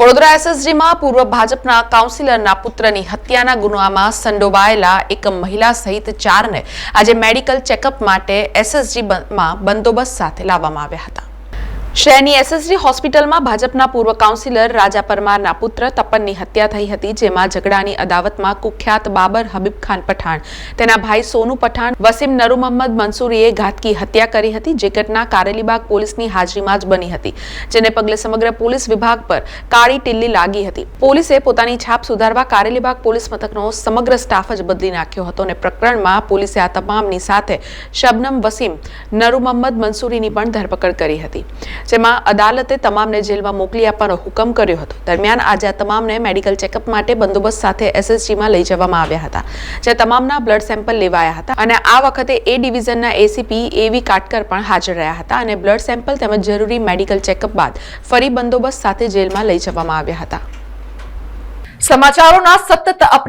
વડોદરા એસએસજીમાં પૂર્વ ભાજપના કાઉન્સિલરના પુત્રની હત્યાના ગુનામાં સંડોવાયેલા એક મહિલા સહિત ચારને આજે મેડિકલ ચેકઅપ માટે એસએસજીમાં બંદોબસ્ત સાથે લાવવામાં આવ્યા હતા. શહેરની એસએસડી હોસ્પિટલમાં ભાજપના પૂર્વ કાઉન્સિલર રાજા પરમારના પુત્ર તપનની હત્યા થઈ હતી, જેમાં ઝઘડાની અદાવતમાં કુખ્યાત બાબર હબીબ ખાન પઠાણ, તેના ભાઈ સોનુ પઠાણ, વસીમ નરુ મોહમ્મદ મંસૂરીએ ઘાતકી હત્યા કરી હતી, જે ઘટના કારેલીબાગ પોલીસની હાજરીમાં જ બની હતી, જેને પગલે સમગ્ર પોલીસ વિભાગ પર કાળી ટિલ્લી લાગી હતી. પોલીસે પોતાની છાપ સુધારવા કારેલીબાગ પોલીસ મથકનો સમગ્ર સ્ટાફ જ બદલી નાખ્યો હતો અને પ્રકરણમાં પોલીસે આ તમામની સાથે શબનમ વસીમ નરુ મોહમ્મદ મંસૂરીની પણ ધરપકડ કરી હતી. જેમાં અદાલતે તમામને જેલમાં મોકલી આપવાનો હુકમ કર્યો હતો. દરમિયાન આજે આ તમામને મેડિકલ ચેકઅપ માટે બંદોબસ્ત સાથે એસએસજીમાં લઈ જવામાં આવ્યા હતા, જ્યાં તમામના બ્લડ સેમ્પલ લેવાયા હતા. અને આ વખતે એ ડિવિઝનના એસીપી એવી કાટકર પણ હાજર રહ્યા હતા અને બ્લડ સેમ્પલ તેમજ જરૂરી મેડિકલ ચેકઅપ બાદ ફરી બંદોબસ્ત સાથે જેલમાં લઈ જવામાં આવ્યા હતા. સમાચારોના સતત